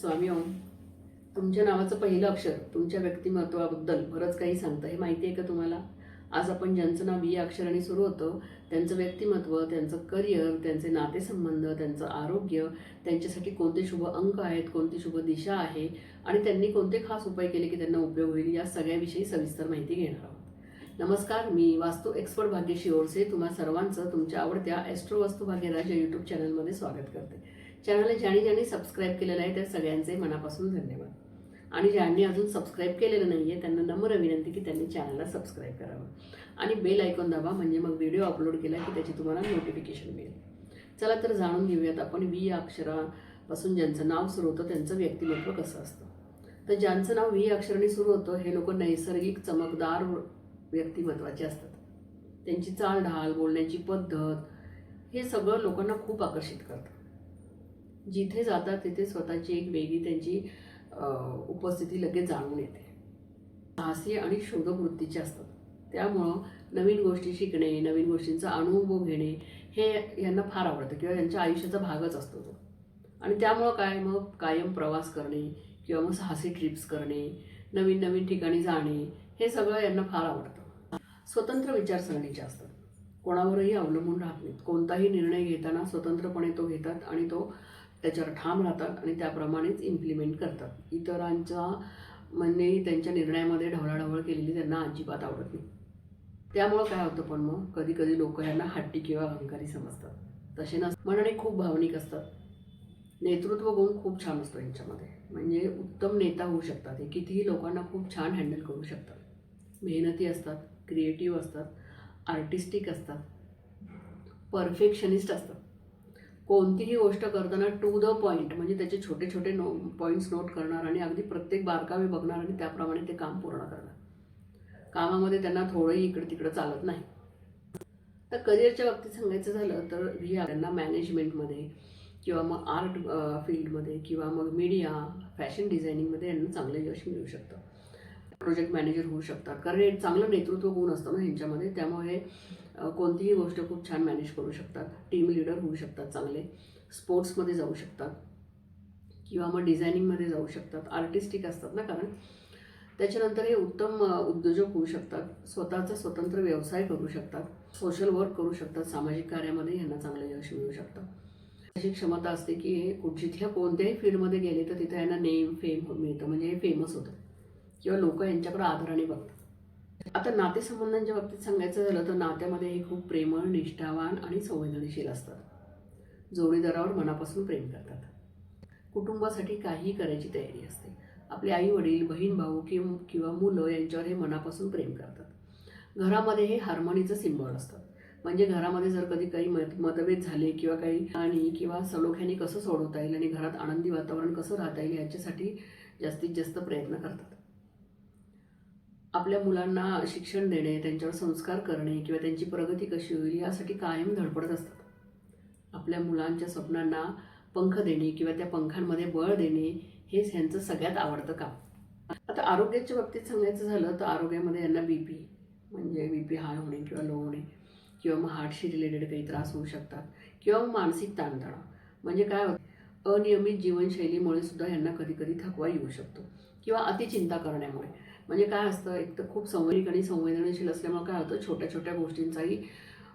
स्वामी ओम तुमच्या नावाचं पहिलं अक्षर तुमच्या व्यक्तिमत्वाबद्दल बरंच काही सांगतं. हे माहिती आहे का तुम्हाला? आज आपण ज्यांचं नाव या अक्षराने सुरू होतं त्यांचं व्यक्तिमत्व त्यांचं करिअर त्यांचे नातेसंबंध त्यांचं आरोग्य त्यांच्यासाठी कोणते शुभ अंक आहेत कोणती शुभ दिशा आहे आणि त्यांनी कोणते खास उपाय केले की त्यांना उपयोग होईल या सगळ्याविषयी सविस्तर माहिती घेणार आहोत. नमस्कार मी वास्तू एक्सपर्ट भाग्यशी ओरसे तुम्हा सर्वांचं तुमच्या आवडत्या ॲस्ट्रो वास्तू भाग्यराज या यूट्यूब चॅनलमध्ये स्वागत करते. चॅनलला ज्यांनी ज्यांनी सबस्क्राईब केलेलं आहे त्या सगळ्यांचे मनापासून धन्यवाद. आणि ज्यांनी अजून सबस्क्राईब केलेलं नाही आहे त्यांना नम्र विनंती की त्यांनी चॅनलला सबस्क्राईब करावं. आणि बेल ऐकून दाबा म्हणजे मग व्हिडिओ अपलोड केला की त्याची तुम्हाला नोटिफिकेशन मिळेल. चला तर जाणून घेऊयात आपण व्ही या अक्षरापासून ज्यांचं नाव सुरू होतं त्यांचं व्यक्तिमत्व कसं असतं. तर ज्यांचं नाव व्ही अक्षराने सुरू होतं हे लोक नैसर्गिक चमकदार व्यक्तिमत्वाचे असतात. त्यांची चालढाल बोलण्याची पद्धत हे सगळं लोकांना खूप आकर्षित करतं. जिथे जातात तिथे स्वतःची एक वेगळी त्यांची उपस्थिती लगेच जाणून येते. साहसी आणि शोधवृत्तीचे असतात. त्यामुळं नवीन गोष्टी शिकणे नवीन गोष्टींचा अनुभव घेणे हे यांना फार आवडतं किंवा यांच्या आयुष्याचा भागच असतो तो. आणि त्यामुळं काय मग कायम प्रवास करणे किंवा मग साहसी ट्रिप्स करणे नवीन नवीन ठिकाणी जाणे हे सगळं यांना फार आवडतं. स्वतंत्र विचारसरणीचे असतात. कोणावरही अवलंबून राहत नाहीत. कोणताही निर्णय घेताना स्वतंत्रपणे तो घेतात आणि तो त्याच्यावर ठाम राहतात आणि त्याप्रमाणेच इम्प्लिमेंट करतात. इतरांच्या म्हणणे त्यांच्या निर्णयामध्ये ढवळाढवळ केलेली त्यांना अजिबात आवडत नाही. त्यामुळं काय होतं पण मग? कधी कधी लोक यांना हट्टी किंवा अहंकारी समजतात. तसे नस मनाने खूप भावनिक असतात. नेतृत्व गुण खूप छान असतो यांच्यामध्ये. म्हणजे उत्तम नेता होऊ शकतात. हे कितीही लोकांना खूप छान हँडल करू शकतात. मेहनती असतात क्रिएटिव्ह असतात आर्टिस्टिक असतात परफेक्शनिस्ट असतात. कोणतीही गोष्ट करताना टू द पॉईंट म्हणजे त्याचे छोटे छोटे नो पॉईंट्स नोट करणार आणि अगदी प्रत्येक बारकावे बघणार आणि त्याप्रमाणे ते काम पूर्ण करणार. कामामध्ये त्यांना थोडंही इकडं तिकडं चालत नाही. तर करिअरच्या बाबतीत सांगायचं झालं तर ही त्यांना मॅनेजमेंटमध्ये किंवा मग आर्ट फील्डमध्ये किंवा मग मीडिया फॅशन डिझायनिंगमध्ये यांना चांगलं यश मिळू शकतं. प्रोजेक्ट मॅनेजर होऊ शकतात. कारण हे चांगलं नेतृत्व गुण असतं ना ह्यांच्यामध्ये? त्यामुळे कोणतीही गोष्ट खूप छान मॅनेज करू शकतात. टीम लीडर होऊ शकतात चांगले. स्पोर्ट्समध्ये जाऊ शकतात. किंवा मग डिझायनिंगमध्ये जाऊ शकतात. आर्टिस्टिक असतात ना कारण? त्याच्यानंतर हे उत्तम उद्योजक होऊ शकतात. स्वतःचा स्वतंत्र व्यवसाय करू शकतात. सोशल वर्क करू शकतात. सामाजिक कार्यामध्ये यांना चांगलं यश मिळू शकतं. अशी क्षमता असते की हे कुठ- कोणत्याही फील्डमध्ये गेले तर तिथे यांना नेम फेम मिळतं. म्हणजे हे फेमस होतं. किंवा लोक यांच्याकडे आदराने बघतात. आता नातेसंबंधांच्या बाबतीत सांगायचं झालं तर नात्यामध्ये हे खूप प्रेमळ निष्ठावान आणि संवेदनशील असतात. जोडीदारावर मनापासून प्रेम करतात. कुटुंबासाठी काहीही करायची तयारी असते. आपले आई वडील बहीण भाऊ किंवा किंवा मुलं यांच्यावर हे मनापासून प्रेम करतात. घरामध्ये हे हार्मोनीचं सिम्बॉल असतात म्हणजे घरामध्ये जर कधी काही मत मतभेद झाले किंवा काही आणि किंवा सलोख्याने कसं सोडवता येईल आणि घरात आनंदी वातावरण कसं राहता येईल याच्यासाठी जास्तीत जास्त प्रयत्न करतात. आपल्या मुलांना शिक्षण देणे त्यांच्यावर संस्कार करणे किंवा त्यांची प्रगती कशी होईल यासाठी कायम धडपडत असतात. आपल्या मुलांच्या स्वप्नांना पंख देणे किंवा त्या पंखांमध्ये बळ देणे हेच ह्यांचं सगळ्यात आवडतं काम. आता आरोग्याच्या बाबतीत सांगायचं झालं तर आरोग्यामध्ये यांना बी पी म्हणजे बी पी हाय होणे किंवा लो होणे किंवा मग हार्टशी रिलेटेड काही त्रास होऊ शकतात किंवा मानसिक ताणतणाव. म्हणजे काय होतं अनियमित जीवनशैलीमुळे सुद्धा यांना कधीकधी थकवा येऊ शकतो किंवा अतिचिंता करण्यामुळे. म्हणजे काय असतं एक तर खूप संवेदिक आणि संवेदनशील असल्यामुळे काय होतं छोट्या छोट्या गोष्टींचाही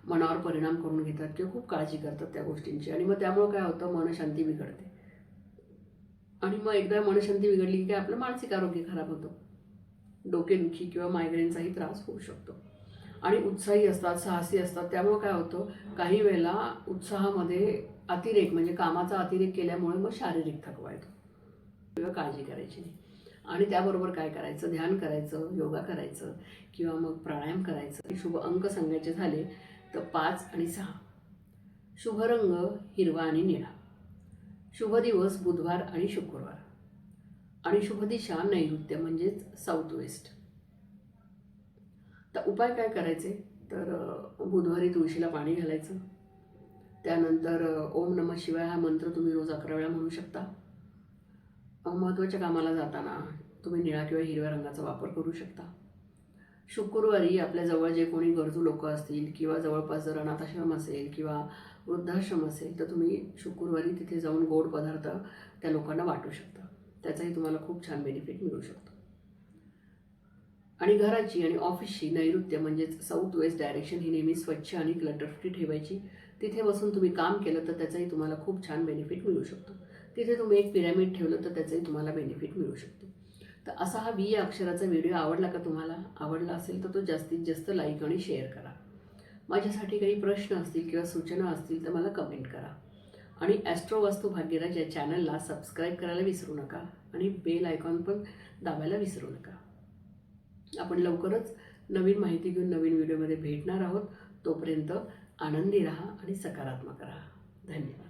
मनावर परिणाम करून घेतात किंवा खूप काळजी करतात त्या गोष्टींची. आणि मग त्यामुळे काय होतं मनशांती बिघडते. आणि मग एकदा मनशांती बिघडली की काय आपलं मानसिक आरोग्य खराब होतं. डोकेदुखी किंवा मायग्रेनचाही त्रास होऊ शकतो. आणि उत्साही असतात साहसी असतात. त्यामुळे काय होतं काही वेळेला उत्साहामध्ये अतिरेक म्हणजे कामाचा अतिरेक केल्यामुळे मग शारीरिक थकवा येतो. किंवा काळजी करायची नाही. आणि त्याबरोबर काय करायचं? ध्यान करायचं योगा करायचं किंवा मग प्राणायाम करायचं. शुभ अंक सांगायचे झाले तर पाच आणि सहा. शुभ रंग हिरवा आणि निळा. शुभ दिवस बुधवार आणि शुक्रवार. आणि शुभ दिशा नैऋत्य म्हणजेच साऊथ वेस्ट तर उपाय काय करायचे? तर बुधवारी तुळशीला पाणी घालायचं. त्यानंतर ओम नम शिवाय हा मंत्र तुम्ही रोज अकरा वेळा म्हणू शकता. महत्त्वाच्या कामाला जाताना तुम्ही निळा किंवा हिरव्या रंगाचा वापर करू शकता. शुक्रवारी आपल्या जवळ जे कोणी गरजू लोक असतील किंवा जवळपास जर अनाथाश्रम असेल किंवा वृद्धाश्रम असेल तर तुम्ही शुक्रवारी तिथे जाऊन गोड पदार्थ त्या लोकांना वाटू शकता. त्याचाही तुम्हाला खूप छान बेनिफिट मिळू शकतो. आणि घराची आणि ऑफिसची नैऋत्य म्हणजेच साऊथ वेस्ट डायरेक्शन ही नेहमी स्वच्छ आणि क्लटर फ्री ठेवायची. तिथे बसून तुम्ही काम केलं तर त्याचाही तुम्हाला खूप छान बेनिफिट मिळू शकतो. तिथे तुम्ही एक पिरॅमिड ठेवलं तर त्याचाही तुम्हाला बेनिफिट मिळू शकतो. तर असा हा बी या अक्षराचा व्हिडिओ आवडला का तुम्हाला? आवडला असेल तर तो जास्तीत जास्त लाईक आणि शेअर करा. माझ्यासाठी काही प्रश्न असतील किंवा सूचना असतील तर मला कमेंट करा. आणि ॲस्ट्रो वास्तू भाग्यराज या चॅनलला सबस्क्राईब करायला विसरू नका आणि बेल आयकॉन पण दाबायला विसरू नका. आपण लवकरच नवीन माहिती घेऊन नवीन व्हिडिओमध्ये भेटणार आहोत. तोपर्यंत आनंदी राहा आणि सकारात्मक राहा. धन्यवाद.